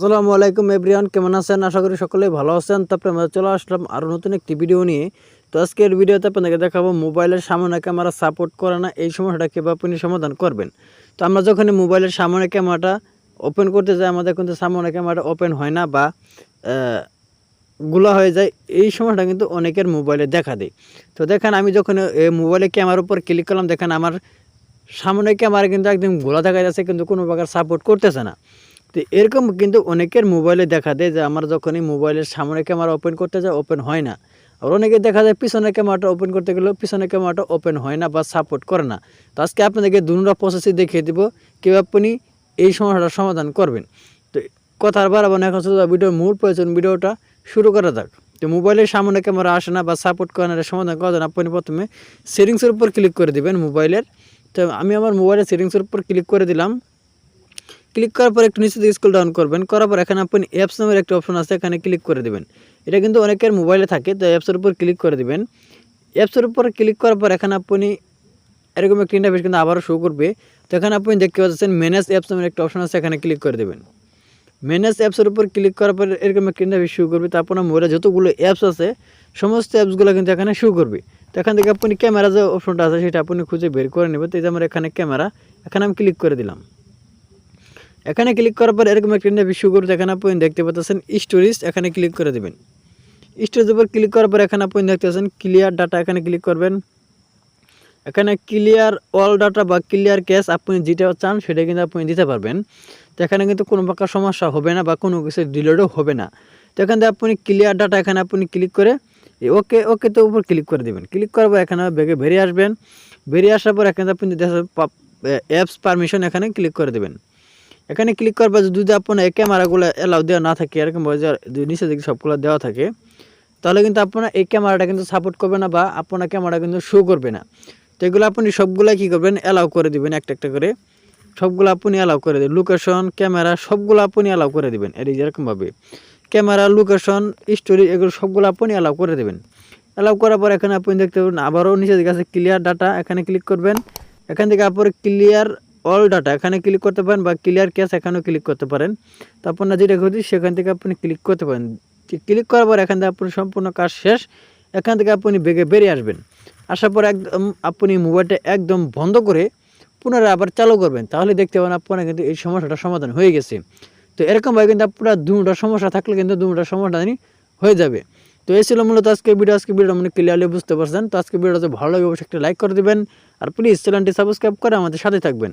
আসসালামু আলাইকুম এভরিওয়ান, কেমন আছেন? আশা করি সকলেই ভালো আছেন। তারপরে আমরা চলে আসলাম আরও নতুন একটি ভিডিও নিয়ে। তো আজকের ভিডিওতে আপনাদেরকে দেখাবো মোবাইলের সামনে ক্যামেরা সাপোর্ট করে না, এই সমস্যাটা কীভাবে আপনি সমাধান করবেন? তো আমরা যখন মোবাইলের সামনে ক্যামেরাটা ওপেন করতে যাই, আমাদের কিন্তু সামনে ক্যামেরাটা ওপেন হয় না বা গুলা হয়ে যায়, এই সমস্যাটা কিন্তু অনেকের মোবাইলে দেখা দেয়। তো দেখেন, আমি যখন মোবাইলে ক্যামেরার উপর ক্লিক করলাম, দেখেন আমার সামনে ক্যামেরা কিন্তু একদম গোলা দেখা যাচ্ছে কিন্তু কোনো প্রকার সাপোর্ট করতেছে না। তো এরকম কিন্তু অনেকের মোবাইলে দেখা দেয় যে আমার যখনই মোবাইলের সামনে ক্যামেরা ওপেন করতে যায় ওপেন হয় না। আর অনেকে দেখা যায় পিছনের ক্যামেরাটা ওপেন করতে গেলেও পিছনের ক্যামেরাটা ওপেন হয় না বা সাপোর্ট করে না। তো আজকে আপনাদেরকে দুটা প্রসেসই দেখিয়ে দিব, কীভাবে আপনি এই সমস্যাটার সমাধান করবেন। তো কথার বাড়াবো না এখন শুধু ভিডিওর মূল প্রয়োজন ভিডিওটা শুরু করা যাক। তো মোবাইলের সামনে ক্যামেরা আসে না বা সাপোর্ট করে না সমাধান করার জন্য আপনি প্রথমে সেটিংসের উপর ক্লিক করে দিবেন মোবাইলের তো আমি আমার মোবাইলের সেটিংসের উপর ক্লিক করে দিলাম। ক্লিক করার পর একটু নিচে স্কুল ডাউন করবেন, করার পর এখানে আপনি অ্যাপস নামের একটা অপশন আছে, এখানে ক্লিক করে দিবেন। এটা কিন্তু অনেকের মোবাইলে থাকে, তো অ্যাপসের উপর ক্লিক করে দিবেন। অ্যাপসের উপর ক্লিক করার পর এখানে আপনি এরকম একটা ইন্টারফেস কিন্তু আবারও শো করবে। তো এখানে আপনি দেখতে পাচ্ছেন ম্যানেজ অ্যাপস নামের একটা অপশন আছে, এখানে ক্লিক করে দেবেন। ম্যানেজ অ্যাপসের উপর ক্লিক করার পর এরকম একটা ইন্টারফেস শো করবে। তো আপনার মোবাইলে যতগুলো অ্যাপস আছে, সমস্ত অ্যাপসগুলো কিন্তু এখানে শো করবে। তো এখান থেকে আপনি ক্যামেরা যে অপশনটা আছে, সেটা আপনি খুঁজে বের করে নেবেন। তো এই যে আমার এখানে ক্যামেরা এখানে আমি ক্লিক করে দিলাম। এখানে ক্লিক করার পর এরকম একটা ইন্টারভিউ শুরু করতে এখানে আপনি দেখতে পাচ্ছেন স্টোরেজ এখানে ক্লিক করে দেবেন। স্টোরেজের উপর ক্লিক করার পর এখানে আপনি দেখতে পাচ্ছেন ক্লিয়ার ডাটা এখানে ক্লিক করবেন। এখানে ক্লিয়ার অল ডাটা বা ক্লিয়ার ক্যাশ আপনি যেটা চান, সেটা কিন্তু আপনি দিতে পারবেন। তো এখানে কিন্তু কোনো প্রকার সমস্যা হবে না বা কোনো কিছু ডিলেটও হবে না। তো এখান থেকে আপনি ক্লিয়ার ডাটা এখানে আপনি ক্লিক করে ওকে ওকে তো উপর ক্লিক করে দেবেন। ক্লিক করার পর এখানে বেগে বেরিয়ে আসবেন। বেরিয়ে আসার পর এখানে আপনি অ্যাপস পারমিশন এখানে ক্লিক করে দেবেন। এখানে ক্লিক পর যদি আপনার এই ক্যামেরাগুলো এলাও দেওয়া না থাকে, এরকম নিচে দিকে সবগুলো দেওয়া থাকে, তাহলে কিন্তু আপনার এই ক্যামেরাটা কিন্তু সাপোর্ট করবে না বা আপনার ক্যামেরা কিন্তু শো করবে না। তো এগুলো আপনি সবগুলাই কী করবেন? অ্যালাউ করে দিবেন একটা একটা করে। সবগুলো আপনি অ্যালাউ করে দেবেন। লোকেশন ক্যামেরা সবগুলো আপনি অ্যালাউ করে দিবেন। এর এরকমভাবে ক্যামেরা লোকেশন স্টোরি এগুলো সবগুলো আপনি অ্যালাউ করে দেবেন। অ্যালাউ করার পর এখানে আপনি দেখতে পাবেন আবারও নিচে দিকে আছে ক্লিয়ার ডাটা এখানে ক্লিক করবেন। এখান থেকে আপনার ক্লিয়ার অল ডাটা এখানে ক্লিক করতে পারেন বা ক্লিয়ার ক্যাশ এখানেও ক্লিক করতে পারেন। তো আপনার যেটা খুঁজি সেখান থেকে আপনি ক্লিক করতে পারেন। ক্লিক করার পর এখান থেকে আপনি সম্পূর্ণ কাজ শেষ। এখান থেকে আপনি বেগে বেরিয়ে আসবেন। আসার পর একদম আপনি মোবাইলটা একদম বন্ধ করে পুনরায় আবার চালু করবেন। তাহলে দেখতে পাবেন আপনার কিন্তু এই সমস্যাটা সমাধান হয়ে গেছে। তো এরকমভাবে কিন্তু আপনার দুটা সমস্যা থাকলে কিন্তু দুটা সমাধানই হয়ে যাবে। তো এই ছিল মূলত আজকে ভিডিও। আজকে ভিডিও মানে ক্লিয়ারলি বুঝতে পারছেন। তো আজকে ভিডিওটা ভালো লাগে, অবশ্যই একটা লাইক করে দেবেন। আর প্লিজ চ্যানেলটি সাবস্ক্রাইব করে আমাদের সাথে থাকবেন।